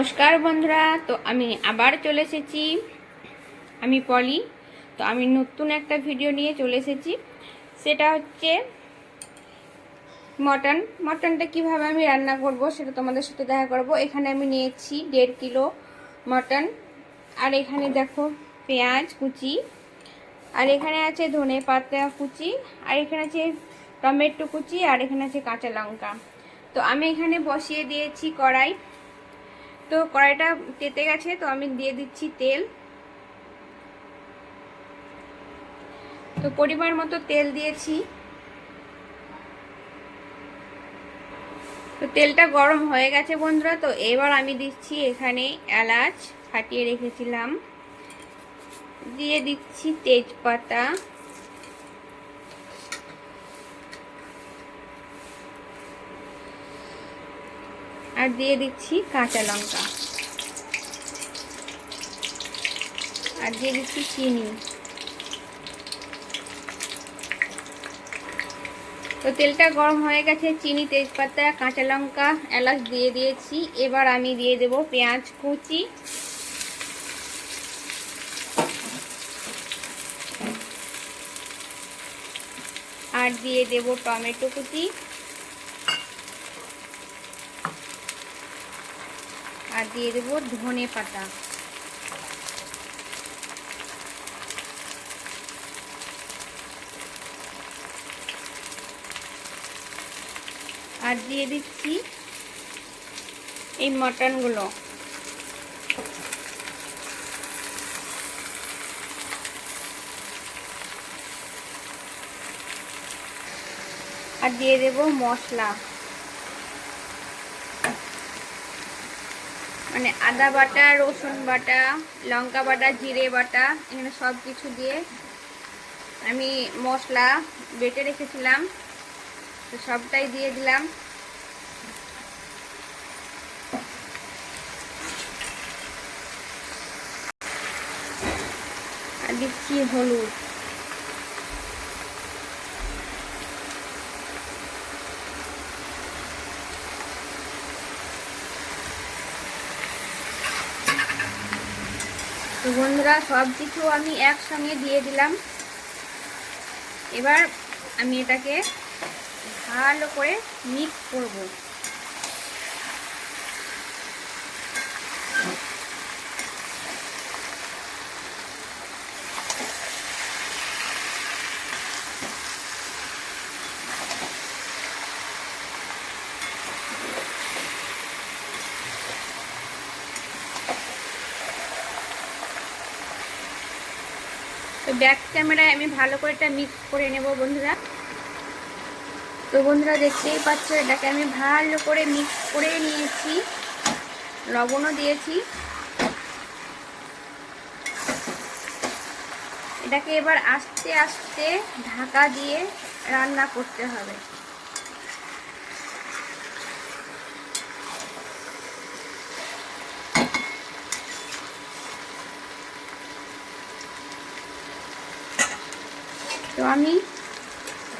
নমস্কার বন্ধুরা, তো আমি আবার চলে এসেছি। আমি পলি, তো আমি নতুন একটা ভিডিও নিয়ে চলে এসেছি। সেটা হচ্ছে মটন। মটনটা কীভাবে আমি রান্না করব সেটা তোমাদের সাথে দেখা করব। এখানে আমি নিয়েছি দেড় কিলো মটন, আর এখানে দেখো পেঁয়াজ কুচি, আর এখানে আছে ধনে পাতা কুচি, আর এখানে আছে টমেটো কুচি, আর এখানে আছে কাঁচা লঙ্কা। তো আমি এখানে বসিয়ে দিয়েছি কড়াই। তো কড়াইটা তেতে গেছে, তো আমি দিয়ে দিচ্ছি তেল। তো পরিমাণ মতো তেল দিয়েছি। তো তেলটা গরম হয়ে গেছে বন্ধুরা, তো এবার আমি দিচ্ছি এখানে এলাচ ফাটিয়ে রেখেছিলাম। দিয়ে দিচ্ছি তেজপাতা। আর দিয়ে দিচ্ছি কাঁচা লঙ্কা। আর দিয়ে দিচ্ছি চিনি। তো তেলটা গরম হয়ে গেছে, চিনি, তেজপাতা, কাঁচা লঙ্কা, এলাচ দিয়ে দিয়েছি। এবার আমি দিয়ে দেব পেঁয়াজ কুচি। আর দিয়ে দেব টমেটো কুচি। আর দিয়ে দেবো ধনে পাতা। আর দিয়ে দিচ্ছি এই মটনগুলো। আর দিয়ে দেব মশলা। মানে আদা বাটা, রসুন বাটা, লঙ্কা বাটা, জিরে বাটা, এখানে সব কিছু দিয়ে আমি মশলা বেটে রেখেছিলাম। তো সবটাই দিয়ে দিলাম। আর দিচ্ছি হলুদ। তো বন্ধুরা, সব কিছু আমি একসঙ্গে দিয়ে দিলাম। এবার আমি এটাকে ভালো করে মিক্স করব। ব্যাক ক্যামেরায় আমি ভালো করে এটা মিক্স করে নেব বন্ধুরা। তো বন্ধুরা দেখতেই পাচ্ছ, এটাকে আমি ভালো করে মিক্স করে নিয়েছি। লবণও দিয়েছি। এটাকে এবার আস্তে আস্তে ঢাকা দিয়ে রান্না করতে হবে। তো আমি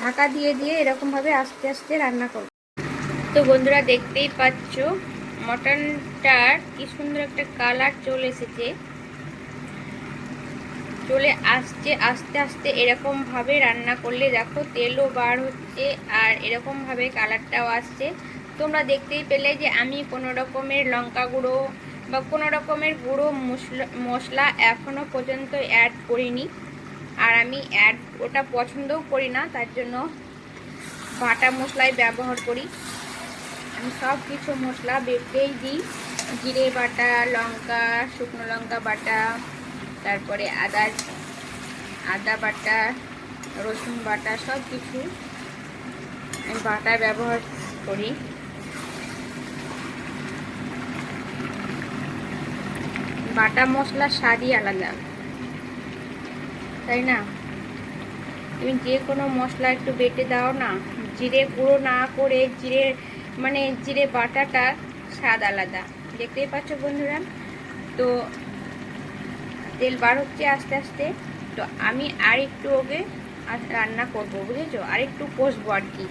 ঢাকা দিয়ে দিয়ে এরকমভাবে আস্তে আস্তে রান্না করব। তো বন্ধুরা দেখতেই পাচ্ছ, মটনটার কি সুন্দর একটা কালার চলে এসেছে। চলে আসছে আস্তে আস্তে এরকমভাবে রান্না করলে দেখো তেলও বার হচ্ছে আর এরকমভাবে কালারটাও আসছে। তোমরা দেখতেই পেলে যে আমি কোনো রকমের লঙ্কা গুঁড়ো বা কোনো রকমের গুঁড়ো মশলা মশলা এখনও পর্যন্ত অ্যাড করিনি। আর আমি অ্যাড ওটা পছন্দও করি না, তার জন্য বাটা মশলাই ব্যবহার করি। আমি সব কিছু মশলা বেটেই দিই। জিরে বাটা, লঙ্কা, শুকনো লঙ্কা বাটা, তারপরে আদা আদা বাটা, রসুন বাটা, সব কিছু আমি বাটা ব্যবহার করি। বাটা মশলার স্বাদই আলাদা। তাই না? তুমি যে কোনো মশলা একটু বেটে দাও না। জিরে গুঁড়ো না করে জিরে মানে জিরে বাটাটা স্বাদ আলাদা। দেখতেই পাচ্ছ বন্ধুরা? তো তেল বার হচ্ছে আস্তে আস্তে। তো আমি আর একটু ওকে রান্না করব, বুঝেছ? আর একটু কষবো আর কি।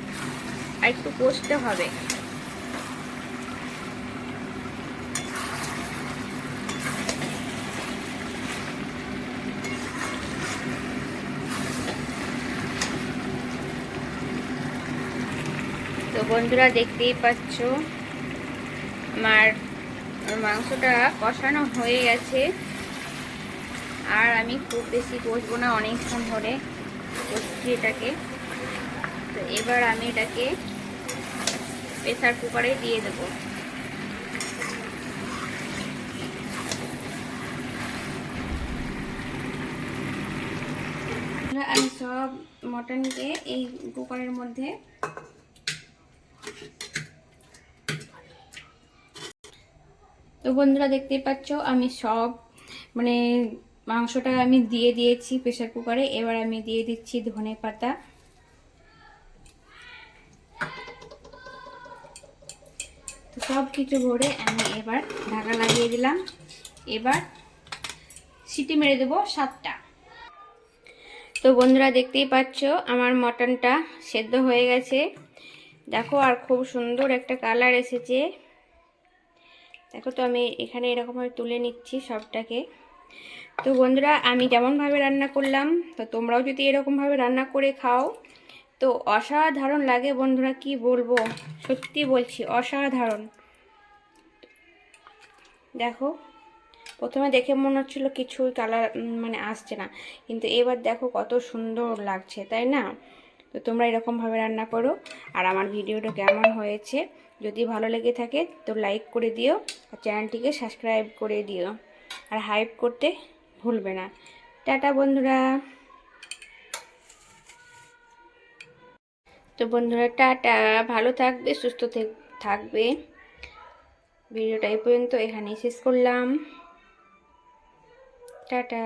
আর একটু কষতে হবে। তো বন্ধুরা দেখতেই পাচ্ছ, আমার মাংসটা কষানো হয়ে গেছে। আর আমি খুব বেশি কষবো না, অনেকক্ষণ ধরে কষছি এটাকে। তো এবার আমি এটাকে প্রেসার কুকারে দিয়ে দেবো। আমি সব মটনকে এই কুকারের মধ্যে তো বন্ধুরা দেখতেই পাচ্ছ, আমি সব মানে মাংসটা আমি দিয়ে দিয়েছি প্রেশার কুকারে এবার আমি দিয়ে দিচ্ছি ধনে পাতা। সব কিছু ভরে আমি এবার ঢাকা লাগিয়ে দিলাম। এবার সিটি মেরে দেবো সাতটা তো বন্ধুরা দেখতেই পাচ্ছ, আমার মটনটা সেদ্ধ হয়ে গেছে। দেখো আর খুব সুন্দর একটা কালার এসেছে। দেখো তো আমি এখানে এরকমভাবে তুলে নিচ্ছি সবটাকে। তো বন্ধুরা, আমি যেমনভাবে রান্না করলাম? তো তোমরাও যদি এরকমভাবে রান্না করে খাও, তো অসাধারণ লাগে বন্ধুরা, কি বলব? সত্যি বলছি, অসাধারণ। দেখো, প্রথমে দেখে মনে হচ্ছিল কিছুই কালার মানে আসছে না। কিন্তু এবার দেখো কত সুন্দর লাগছে, তাই না? তো তোমরা এরকমভাবে রান্না করো। আর আমার ভিডিওটা কেমন হয়েছে যদি ভালো লেগে থাকে তো লাইক করে দিও আর চ্যানেলটিকে সাবস্ক্রাইব করে দিও। আর হাইপ করতে ভুলবে না। টাটা বন্ধুরা। তো বন্ধুরা, টাটা। ভালো থাকবে, সুস্থ থাকবে। ভিডিওটা এই পর্যন্ত এখানেই শেষ করলাম। টাটা।